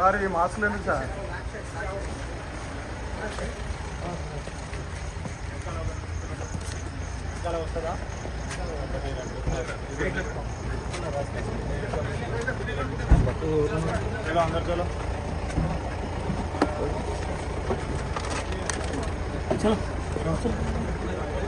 sir ఈ మాస్కులు ఎందుకు సార్ వస్తుందా అందరు చలో చలో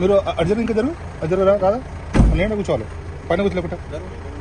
మీరు అర్జర్ ఇంకా జరుగు అర్జర్ రా నేను కూర్చోవాలి పైన కూర్చోలేకుంటా